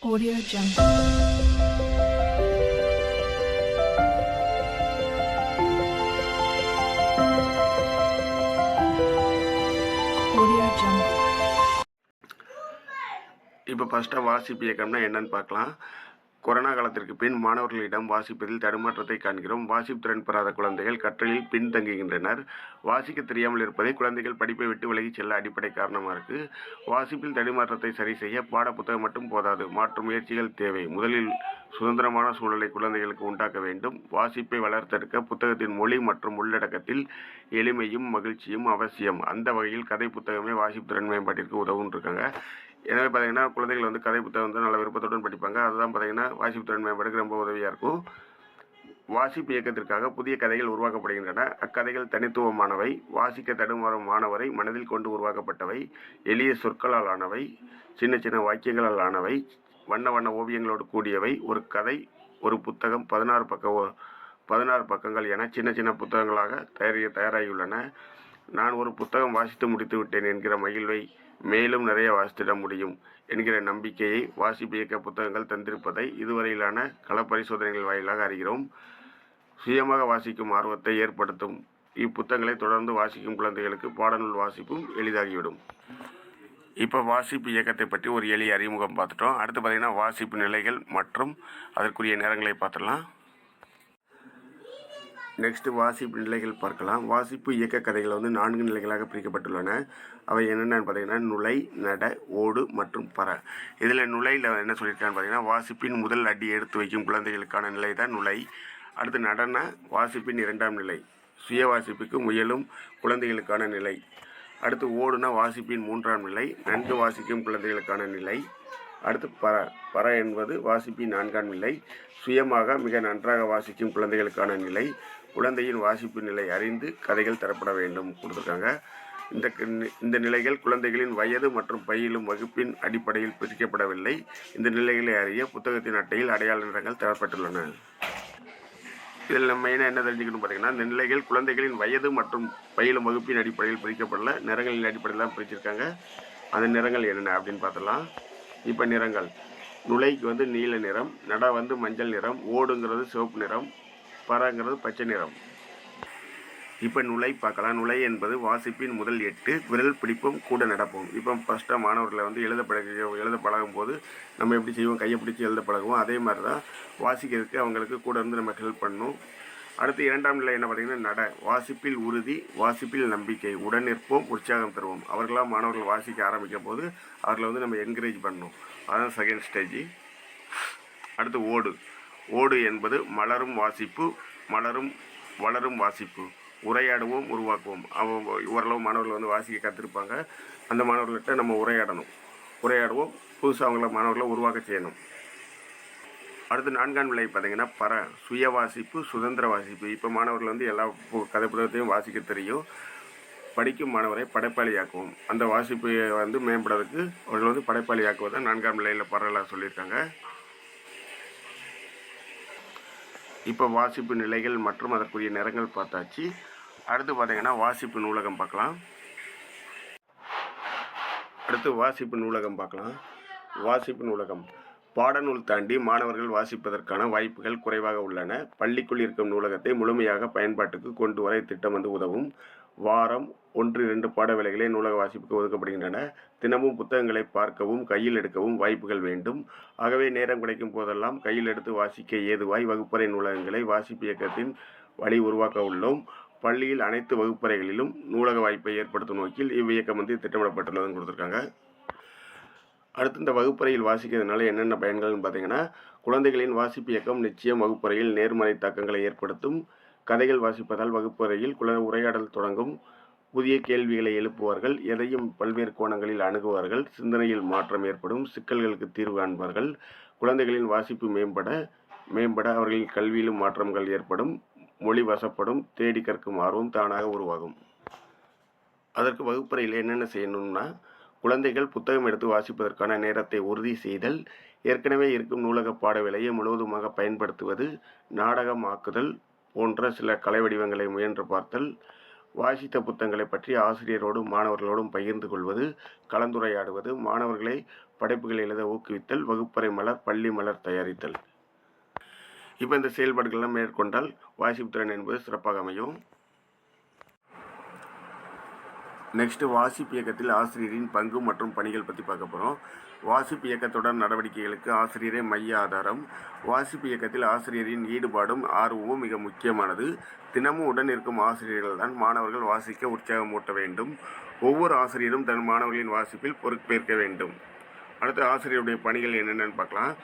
Audio Jungle. இப்போ ஃபஸ்ட்டாக வாசிப்பு இயக்கம்னா என்னன்னு பார்க்கலாம் கொரோனா காலத்திற்கு பின் மாணவர்களிடம் வாசிப்பதில் தடுமாற்றத்தை காண்கிறோம். வாசிப்பு திறன் பெறாத குழந்தைகள் கற்றலில் பின்தங்குகின்றனர். வாசிக்க தெரியாமல் இருப்பதை குழந்தைகள் படிப்பை விட்டு விலகிச் செல்ல அடிப்படை காரணமாக இருக்குது வாசிப்பில் தடுமாற்றத்தை சரி செய்ய பாடப்புத்தகம் மட்டும் போதாது. மாற்று முயற்சிகள் தேவை. முதலில் சுதந்திரமான சூழலை குழந்தைகளுக்கு உண்டாக்க வேண்டும். வாசிப்பை வளர்த்தெடுக்க புத்தகத்தின் மொழி மற்றும் உள்ளடக்கத்தில் எளிமையும் மகிழ்ச்சியும் அவசியம். அந்த வகையில் கதை புத்தகமே வாசிப்பு திறன் மேம்பாட்டிற்கு உதவும் இருக்காங்க எனவே பார்த்தீங்கன்னா குழந்தைகள் வந்து கதை புத்தகம் வந்து நல்ல விருப்பத்துடன் படிப்பாங்க. அதுதான் பார்த்தீங்கன்னா வாசிப்பு திறன் மேம்படுக்கு ரொம்ப உதவியாக இருக்கும். வாசிப்பு இயக்கத்திற்காக புதிய கதைகள் உருவாக்கப்படுகின்றன. அக்கதைகள் தனித்துவமானவை. வாசிக்க தடுமாறும் மாணவரை மனதில் கொண்டு உருவாக்கப்பட்டவை. எளிய சொற்களால் ஆனவை. சின்ன சின்ன வாக்கியங்களால் ஆனவை. வண்ண வண்ண ஓவியங்களோடு கூடியவை. ஒரு கதை ஒரு புத்தகம் பதினாறு பக்க பதினாறு பக்கங்கள் என சின்ன சின்ன புத்தகங்களாக தயாரி தயாராகியுள்ளன. நான் ஒரு புத்தகம் வாசித்து முடித்து விட்டேன் என்கிற மகிழ்வை மேலும் நிறைய வாசித்திட முடியும் என்கிற நம்பிக்கையை வாசிப்பு இயக்க புத்தகங்கள் தந்திருப்பதை இதுவரையிலான கள பரிசோதனைகள் வாயிலாக அறிகிறோம். சுயமாக வாசிக்கும் ஆர்வத்தை ஏற்படுத்தும். இப்புத்தகங்களை தொடர்ந்து வாசிக்கும் குழந்தைகளுக்கு பாடநூல் வாசிப்பும் எளிதாகிவிடும். இப்போ வாசிப்பு இயக்கத்தை பற்றி ஒரு எளிய அறிமுகம் பார்த்துட்டோம். அடுத்து பார்த்திங்கன்னா வாசிப்பு நிலைகள் மற்றும் அதற்குரிய நேரங்களை பார்த்துடலாம். நெக்ஸ்ட்டு வாசிப்பு நிலைகள் பார்க்கலாம். வாசிப்பு இயக்க கதைகள் வந்து நான்கு நிலைகளாக பிரிக்கப்பட்டுள்ளன. அவை என்னென்னு பார்த்தீங்கன்னா நுழை நட ஓடு மற்றும் பற. இதில் நுழையில் என்ன சொல்லியிருக்கான்னு பார்த்தீங்கன்னா வாசிப்பின் முதல் அடி எடுத்து வைக்கும் குழந்தைகளுக்கான நிலை தான் நுழை. அடுத்து நடன வாசிப்பின் இரண்டாம் நிலை. சுய வாசிப்புக்கு முயலும் குழந்தைகளுக்கான நிலை. அடுத்து ஓடுனா வாசிப்பின் மூன்றாம் நிலை. நன்கு வாசிக்கும் குழந்தைகளுக்கான நிலை. அடுத்து பற. பற என்பது வாசிப்பின் நான்காம் நிலை. சுயமாக மிக நன்றாக வாசிக்கும் குழந்தைகளுக்கான நிலை. குழந்தையின் வாசிப்பு நிலை அறிந்து கதைகள் தரப்பட வேண்டும் கொடுத்துருக்காங்க. இந்த க- இந்த நிலைகள் குழந்தைகளின் வயது மற்றும் பயிலும் வகுப்பின் அடிப்படையில் பிரிக்கப்படவில்லை. இந்த நிலைகளை அறிய புத்தகத்தின் அட்டையில் அடையாள நிறங்கள் தரப்பட்டுள்ளன. இதில் நம்ம மெயினாக என்ன தெரிஞ்சுக்கணும் பார்த்தீங்கன்னா இந்த நிலைகள் குழந்தைகளின் வயது மற்றும் பயிலும் வகுப்பின் அடிப்படையில் பிரிக்கப்படல நிறங்களின் அடிப்படையில் தான் பிரிச்சிருக்காங்க. அந்த நிறங்கள் என்னென்ன அப்படின்னு பார்த்தலாம் இப்போ நிறங்கள். நுழைக்கு வந்து நீல நிறம் நட வந்து மஞ்சள் நிறம் ஓடுங்கிறது சிவப்பு நிறம் பறங்கிறது பச்சை நிறம். இப்போ நுழை பார்க்கலாம். நுழை என்பது வாசிப்பின் முதல் எட்டு விரல் பிடிப்பும் கூட நடப்போம் இப்போ ஃபஸ்ட்டாக மாணவர்களை வந்து எழுத பழக எழுத பழகும் போது நம்ம எப்படி செய்வோம்? கையை பிடிச்சி எழுத பழகுவோம். அதே மாதிரி தான் வாசிக்கிறதுக்கு அவங்களுக்கு கூட இருந்து நம்ம ஹெல்ப் பண்ணணும் அடுத்து இரண்டாம் நிலை என்ன பார்த்தீங்கன்னா நட. வாசிப்பில் உறுதி வாசிப்பில் நம்பிக்கை. உடன் நிற்போம் உற்சாகம் தருவோம். அவர்களாம் மாணவர்கள் வாசிக்க ஆரம்பிக்கும் போது அவர்களை வந்து நம்ம என்கரேஜ் பண்ணணும் அதுதான் செகண்ட் ஸ்டேஜ் அடுத்து ஓடு. ஓடு என்பது மலரும் வாசிப்பு மலரும் வளரும் வாசிப்பு. உரையாடுவோம் உருவாக்குவோம். அவங்க ஓரளவு மாணவர்கள் வந்து வாசிக்க கற்றுருப்பாங்க அந்த மாணவர்கள்ட்ட நம்ம உரையாடணும். உரையாடுவோம். புதுசாக அவங்கள மாணவர்களை உருவாக்க செய்யணும். அடுத்து நான்காம் நிலை பார்த்தீங்கன்னா பர சுய வாசிப்பு சுதந்திர வாசிப்பு. இப்போ மாணவர்கள் வந்து எல்லா கதை புத்தகத்தையும் வாசிக்க தெரியும். படிக்கும் மாணவரை படைப்பாளியாக்குவோம். அந்த வாசிப்பை வந்து மேம்படுறதுக்கு அவர்கள் வந்து படைப்பாளியாக்குவதை நான்காம் நிலையில் பரவலாக சொல்லியிருக்காங்க. இப்போ வாசிப்பு நிலைகள் மற்றும் அதற்குரிய நிறங்கள் பார்த்தாச்சு. அடுத்து பார்த்தீங்கன்னா வாசிப்பு நூலகம் பார்க்கலாம். அடுத்து வாசிப்பு நூலகம் பார்க்கலாம். வாசிப்பு நூலகம். பாடநூல் தாண்டி மாணவர்கள் வாசிப்பதற்கான வாய்ப்புகள் குறைவாக உள்ளன. பள்ளிக்குள் இருக்கும் நூலகத்தை முழுமையாக பயன்பாட்டுக்கு கொண்டு வர இத்திட்டம் வந்து உதவும். வாரம் ஒன்று இரண்டு பாட வேலைகளே நூலக வாசிப்புக்கு ஒதுக்கப்படுகின்றன. தினமும் புத்தகங்களை பார்க்கவும் கையில் எடுக்கவும் வாய்ப்புகள் வேண்டும். ஆகவே நேரம் கிடைக்கும் போதெல்லாம் கையில் எடுத்து வாசிக்க ஏதுவாய் வகுப்பறை நூலகங்களை வாசிப்பு இயக்கத்தின் வழி உருவாக்க உள்ளோம். பள்ளியில் அனைத்து வகுப்பறைகளிலும் நூலக வாய்ப்பை ஏற்படுத்தும் நோக்கில் இவ்வியக்கம் வந்து திட்டமிடப்பட்டுள்ளதுன்னு கொடுத்துருக்காங்க. அடுத்து இந்த வகுப்பறையில் வாசிக்கிறதுனால என்னென்ன பயன்கள்னு பார்த்தீங்கன்னா குழந்தைகளின் வாசிப்பு இயக்கம் நிச்சயம் வகுப்பறையில் நேர்மறை தாக்கங்களை ஏற்படுத்தும். கதைகள் வாசிப்பதால் வகுப்பறையில் குல உரையாடல் தொடங்கும் புதிய கேள்விகளை எழுப்புவார்கள். எதையும் பல்வேறு கோணங்களில் அணுகுவார்கள். சிந்தனையில் மாற்றம் ஏற்படும். சிக்கல்களுக்கு தீர்வு காண்பார்கள். குழந்தைகளின் வாசிப்பு மேம்பட மேம்பட அவர்களின் கல்வியிலும் மாற்றங்கள் ஏற்படும். மொழி வசப்படும். தேடி கற்கும் ஆர்வம் தானாக உருவாகும். அதற்கு வகுப்பறையில் என்னென்ன செய்யணும்னா குழந்தைகள் புத்தகம் எடுத்து வாசிப்பதற்கான நேரத்தை உறுதி செய்தல் ஏற்கனவே இருக்கும் நூலக பாட விலையை முழுவதுமாக பயன்படுத்துவது நாடகமாக்குதல் போன்ற சில கலை வடிவங்களை முயன்று பார்த்தல் வாசித்த புத்தகங்களை பற்றி ஆசிரியரோடும் மாணவர்களோடும் பகிர்ந்து கொள்வது கலந்துரையாடுவது மாணவர்களை படைப்புகளை எழுத ஊக்குவித்தல் வகுப்பறை மலர் பள்ளி மலர் தயாரித்தல். இப்போ இந்த செயல்பாடுகள்லாம் மேற்கொண்டால் வாசிப்புத்திறன் என்பது சிறப்பாக அமையும். நெக்ஸ்ட்டு வாசிப்பு இயக்கத்தில் ஆசிரியரின் பங்கு மற்றும் பணிகள் பற்றி பார்க்க போகிறோம் வாசிப்பு இயக்கத்துடன் நடவடிக்கைகளுக்கு ஆசிரியரே மைய ஆதாரம். வாசிப்பு இயக்கத்தில் ஆசிரியரின் ஈடுபாடும் ஆர்வமும் மிக முக்கியமானது. தினமும் உடன் இருக்கும் ஆசிரியர்கள் தான் மாணவர்கள் வாசிக்க உற்சாகமூட்ட வேண்டும். ஒவ்வொரு ஆசிரியரும் தன் மாணவர்களின் வாசிப்பில் பொறுப்பேற்க வேண்டும். அடுத்து ஆசிரியருடைய பணிகள் என்னென்னு பார்க்கலாம்.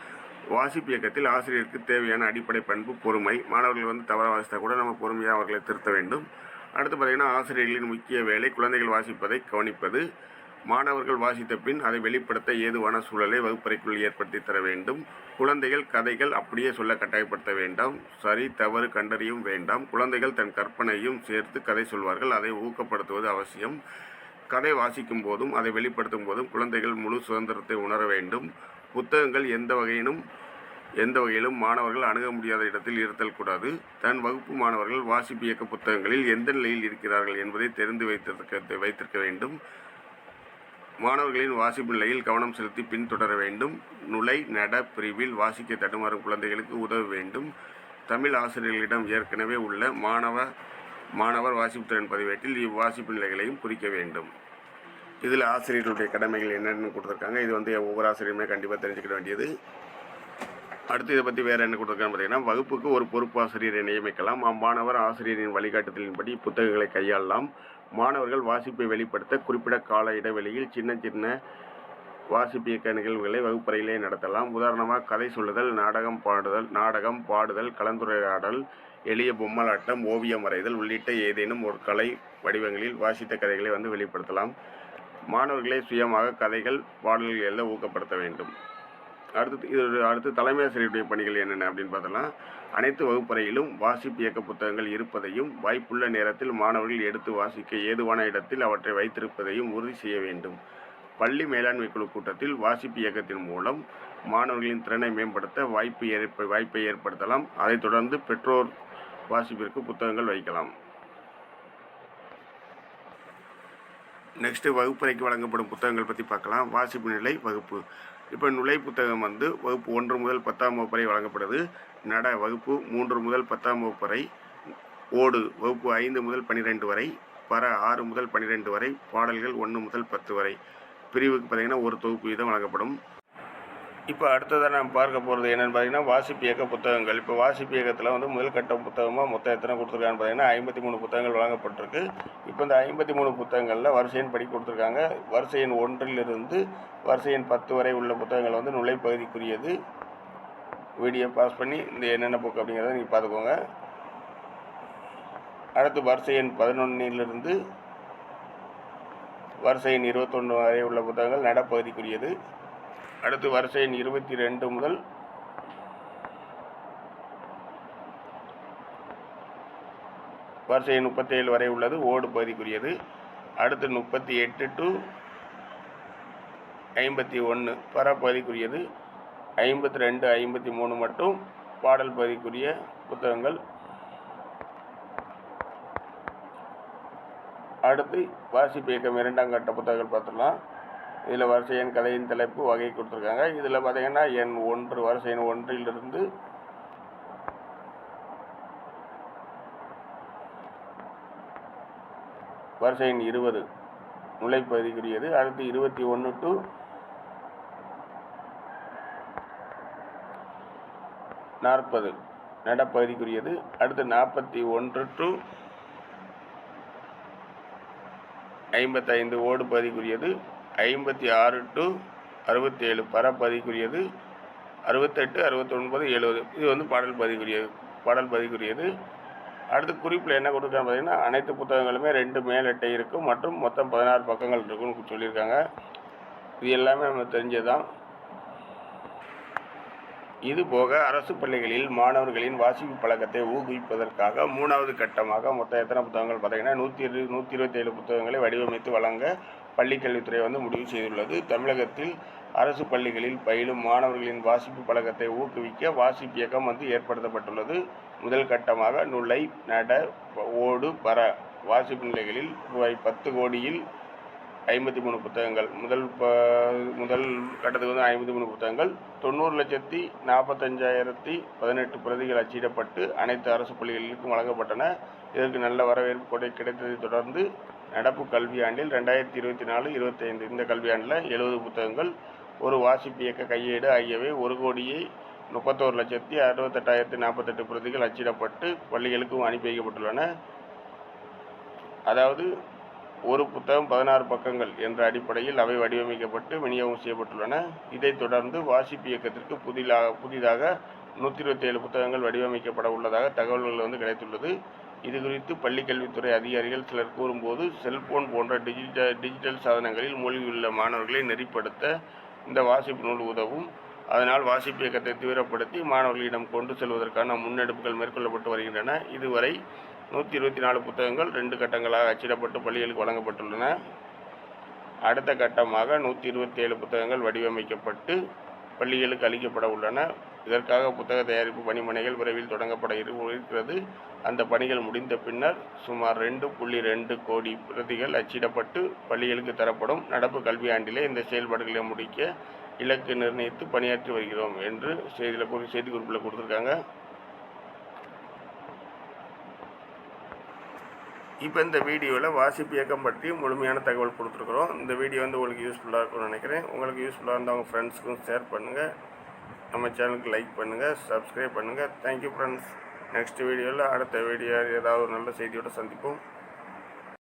வாசிப்பு இயக்கத்தில் ஆசிரியருக்கு தேவையான அடிப்படை பண்பு பொறுமை. மாணவர்கள் வந்து தவற வாசித்தா கூட நம்ம பொறுமையாக அவர்களை திருத்த வேண்டும். அடுத்து பார்த்திங்கன்னா ஆசிரியர்களின் முக்கிய வேலை குழந்தைகள் வாசிப்பதை கவனிப்பது. மாணவர்கள் வாசித்த பின் அதை வெளிப்படுத்த ஏதுவான சூழலை வகுப்பறைக்குள் ஏற்படுத்தி தர வேண்டும். குழந்தைகள் கதைகள் அப்படியே சொல்ல கட்டாயப்படுத்த வேண்டாம். சரி தவறு கண்டறியும் வேண்டாம். குழந்தைகள் தன் கற்பனையும் சேர்த்து கதை சொல்வார்கள். அதை ஊக்கப்படுத்துவது அவசியம். கதை வாசிக்கும் போதும் அதை வெளிப்படுத்தும் போதும் குழந்தைகள் முழு சுதந்திரத்தை உணர வேண்டும். புத்தகங்கள் எந்த வகையினும் எந்த வகையிலும் மாணவர்கள் அணுக முடியாத இடத்தில் இருத்தல் கூடாது. தன் வகுப்பு மாணவர்கள் வாசிப்பு இயக்க புத்தகங்களில் எந்த நிலையில் இருக்கிறார்கள் என்பதை தெரிந்து வைத்திருக்க வைத்திருக்க வேண்டும். மாணவர்களின் வாசிப்பு நிலையில் கவனம் செலுத்தி பின்தொடர வேண்டும். நுழை நட பிரிவில் வாசிக்க தடுமாறும் குழந்தைகளுக்கு உதவ வேண்டும். தமிழ் ஆசிரியர்களிடம் ஏற்கனவே உள்ள மாணவ மாணவர் வாசிப்பு திறன் பதிவேட்டில் இவ்வாசிப்பு நிலைகளையும் குறிக்க வேண்டும். இதில் ஆசிரியர்களுடைய கடமைகள் என்னென்னு கொடுத்துருக்காங்க. இது வந்து ஒவ்வொரு ஆசிரியருமே கண்டிப்பாக தெரிஞ்சுக்கிட வேண்டியது. அடுத்து இதை பற்றி வேறு என்ன கொடுத்துருக்கான்னு பார்த்தீங்கன்னா வகுப்புக்கு ஒரு பொறுப்பு ஆசிரியரை நியமிக்கலாம். அம்மாணவர் ஆசிரியரின் வழிகாட்டுதலின்படி புத்தகங்களை கையாளலாம். மாணவர்கள் வாசிப்பை வெளிப்படுத்த குறிப்பிட்ட கால இடைவெளியில் சின்ன சின்ன வாசிப்பு இயக்க நிகழ்வுகளை வகுப்பறையிலே நடத்தலாம். உதாரணமாக கதை சொல்லுதல் நாடகம் பாடுதல் நாடகம் பாடுதல் கலந்துரையாடல் எளிய பொம்மலாட்டம் ஓவியம் வரைதல் உள்ளிட்ட ஏதேனும் ஒரு கலை வடிவங்களில் வாசித்த கதைகளை வந்து வெளிப்படுத்தலாம். மாணவர்களே சுயமாக கதைகள் பாடல்கள் எழுத ஊக்கப்படுத்த வேண்டும். அடுத்து இது அடுத்து தலைமை ஆசிரியருடைய பணிகள் என்னென்ன அப்படின்னு பார்த்தோம்னா அனைத்து வகுப்பறையிலும் வாசிப்பு இயக்க புத்தகங்கள் இருப்பதையும் வாய்ப்புள்ள நேரத்தில் மாணவர்கள் எடுத்து வாசிக்க ஏதுவான இடத்தில் அவற்றை வைத்திருப்பதையும் உறுதி செய்ய வேண்டும். பள்ளி மேலாண்மை குழு கூட்டத்தில் வாசிப்பு இயக்கத்தின் மூலம் மாணவர்களின் திறனை மேம்படுத்த வாய்ப்பு ஏற்ப வாய்ப்பை ஏற்படுத்தலாம். அதைத் தொடர்ந்து பெற்றோர் வாசிப்பிற்கு புத்தகங்கள் வைக்கலாம். நெக்ஸ்ட்டு வகுப்பறைக்கு வழங்கப்படும் புத்தகங்கள் பற்றி பார்க்கலாம். வாசிப்பு நிலை வகுப்பு. இப்போ நுழை புத்தகம் வந்து வகுப்பு ஒன்று முதல் பத்தாம் வகுப்பு வரை வழங்கப்படுது. நட வகுப்பு மூன்று முதல் பத்தாம் வகுப்பு வரை ஓடு வகுப்பு ஐந்து முதல் பன்னிரெண்டு வரை பர ஆறு முதல் பன்னிரெண்டு வரை பாடல்கள் ஒன்று முதல் பத்து வரை. பிரிவுக்கு பார்த்திங்கன்னா ஒரு தொகுப்பு வீதம் வழங்கப்படும். இப்போ அடுத்ததாக நம்ம பார்க்க போகிறது என்னென்னு பார்த்தீங்கன்னா வாசிப்பு இயக்க புத்தகங்கள். இப்போ வாசிப்பு இயக்கத்தில் வந்து முதல் கட்ட புத்தகமாக மொத்தம் எத்தனை கொடுத்துருக்கான்னு பார்த்தீங்கன்னா ஐம்பத்தி மூணு புத்தகங்கள் வழங்கப்பட்டிருக்கு. இப்போ இந்த ஐம்பத்தி மூணு புத்தகங்களில் வரிசையின் படி கொடுத்துருக்காங்க. வரிசை எண் ஒன்றிலிருந்து வரிசை எண் பத்து வரை உள்ள புத்தகங்கள் வந்து நுழைப்பகுதிக்குரியது. வீடியோ பாஸ் பண்ணி இந்த என்னென்ன புக் அப்படிங்கிறத நீங்கள் பார்த்துக்கோங்க. அடுத்து வரிசை எண் பதினொன்னிலிருந்து வரிசை எண் இருபத்தொன்று வரை உள்ள புத்தகங்கள் நடப்பகுதிக்குரியது. அடுத்து வரிசை எண் இருபத்தி ரெண்டு முதல் வரிசை முப்பத்தேழு வரை உள்ளது. ஓடு பகுதிக்குரியது. அடுத்து முப்பத்தி எட்டு டு ஐம்பத்தி ஒன்று பர பகுதிக்குரியது. ஐம்பத்தி ரெண்டு ஐம்பத்தி மூணு மட்டும் பாடல் பகுதிக்குரிய புத்தகங்கள். அடுத்து வாசிப்பு இயக்கம் இரண்டாம் கட்ட புத்தகங்கள் பார்த்துடலாம். இதில் வரிசை எண் கதையின் தலைப்பு வகை கொடுத்துருக்காங்க. இதில் பார்த்தீங்கன்னா எண் ஒன்று வரிசை எண் ஒன்றிலிருந்து வரிசை எண் இருபது முளைப்பகுதிக்குரியது அடுத்து இருபத்தி ஒன்று டு நாற்பது நடப்பகுதிக்குரியது அடுத்து நாற்பத்தி ஒன்று டு ஐம்பத்தைந்து ஓடு பகுதிக்குரியது ஐம்பத்தி ஆறு டு அறுபத்தேழு பர பதிக்குரியது அறுபத்தெட்டு அறுபத்தொன்பது எழுபது இது வந்து பாடல் பதிக்குரியது பாடல் பதிக்குரியது. அடுத்து குறிப்பில் என்ன கொடுக்குறாங்க பார்த்தீங்கன்னா அனைத்து புத்தகங்களுமே ரெண்டு மேல் அட்டை இருக்கும் மற்றும் மொத்தம் பதினாறு பக்கங்கள் இருக்குன்னு சொல்லியிருக்காங்க. இது எல்லாமே நம்ம தெரிஞ்சது தான் இது போக அரசு பள்ளிகளில் மாணவர்களின் வாசிப்பு பழக்கத்தை ஊக்குவிப்பதற்காக மூணாவது கட்டமாக மொத்தம் எத்தனை புத்தகங்கள் பார்த்தீங்கன்னா நூற்றி இரு நூற்றி இருபத்தேழு புத்தகங்களை வடிவமைத்து வழங்க பள்ளிக்கல்வித்துறை வந்து முடிவு செய்துள்ளது. தமிழகத்தில் அரசு பள்ளிகளில் பயிலும் மாணவர்களின் வாசிப்பு பழக்கத்தை ஊக்குவிக்க வாசிப்பு இயக்கம் வந்து ஏற்படுத்தப்பட்டுள்ளது. முதல் கட்டமாக நுழை நட ஓடு பர வாசிப்பு நிலைகளில் ரூபாய் பத்து கோடியில் ஐம்பத்தி மூணு புத்தகங்கள். முதல் ப முதல் கட்டத்துக்கு வந்து ஐம்பத்தி மூணு புத்தகங்கள். தொண்ணூறு லட்சத்தி நாற்பத்தஞ்சாயிரத்தி பதினெட்டு பிரதிகள் அச்சிடப்பட்டு அனைத்து அரசு பள்ளிகளுக்கும் வழங்கப்பட்டன. இதற்கு நல்ல வரவேற்பு கொடை கிடைத்ததை தொடர்ந்து நடப்பு கல்வியாண்டில் ரெண்டாயிரத்தி இருபத்தி நாலு இருபத்தைந்து. இந்த கல்வியாண்டில் எழுபது புத்தகங்கள் ஒரு வாசிப்பு இயக்க கையேடு ஆகியவை ஒரு கோடியே முப்பத்தோரு லட்சத்தி அறுபத்தெட்டாயிரத்தி நாற்பத்தெட்டு பிரதிகள் அச்சிடப்பட்டு பள்ளிகளுக்கும் அனுப்பி வைக்கப்பட்டுள்ளன. அதாவது ஒரு புத்தகம் பதினாறு பக்கங்கள் என்ற அடிப்படையில் அவை வடிவமைக்கப்பட்டு விநியோகம் செய்யப்பட்டுள்ளன. இதைத் தொடர்ந்து வாசிப்பு இயக்கத்திற்கு புதிதாக புதிதாக நூற்றி இருபத்தி ஏழு புத்தகங்கள் வடிவமைக்கப்பட உள்ளதாக தகவல்கள் வந்து கிடைத்துள்ளது. இது குறித்து பள்ளிக்கல்வித்துறை அதிகாரிகள் சிலர் கூறும்போது செல்போன் போன்ற டிஜிட்டல் டிஜிட்டல் சாதனங்களில் மூழ்கியுள்ள மாணவர்களை நெறிப்படுத்த இந்த வாசிப்பு நூல் உதவும். அதனால் வாசிப்பு இயக்கத்தை தீவிரப்படுத்தி மாணவர்களிடம் கொண்டு செல்வதற்கான முன்னெடுப்புகள் மேற்கொள்ளப்பட்டு வருகின்றன. இதுவரை நூற்றி இருபத்தி நாலு புத்தகங்கள் ரெண்டு கட்டங்களாக அச்சிடப்பட்டு பள்ளிகளுக்கு வழங்கப்பட்டுள்ளன. அடுத்த கட்டமாக நூற்றி இருபத்தி ஏழு புத்தகங்கள் வடிவமைக்கப்பட்டு பள்ளிகளுக்கு அளிக்கப்பட உள்ளன. இதற்காக புத்தக தயாரிப்பு பணிமனைகள் விரைவில் தொடங்கப்பட இருக்கிறது. அந்த பணிகள் முடிந்த பின்னர் சுமார் ரெண்டு புள்ளி ரெண்டு கோடி பிரதிகள் அச்சிடப்பட்டு பள்ளிகளுக்கு தரப்படும் நடப்பு கல்வியாண்டிலே இந்த செயல்பாடுகளை முடிக்க இலக்கு நிர்ணயித்து பணியாற்றி வருகிறோம் என்று செய்தியில் குறி செய்தி குறிப்பில் கொடுத்துருக்காங்க. இப்போ இந்த வீடியோவில் வாசிப்பு இயக்கம் பற்றி முழுமையான தகவல் கொடுத்துருக்குறோம். இந்த வீடியோ வந்து உங்களுக்கு யூஸ்ஃபுல்லாக இருக்கும்னு நினைக்கிறேன். உங்களுக்கு யூஸ்ஃபுல்லாக இருந்தால் உங்கள் ஃப்ரெண்ட்ஸுக்கும் ஷேர் பண்ணுங்கள் நம்ம சேனலுக்கு லைக் பண்ணுங்கள் சப்ஸ்கிரைப் பண்ணுங்கள் தேங்க்யூ ஃப்ரெண்ட்ஸ் நெக்ஸ்ட் வீடியோவில் அடுத்த வீடியோ ஏதாவது ஒரு நல்ல செய்தியோடு சந்திப்போம்.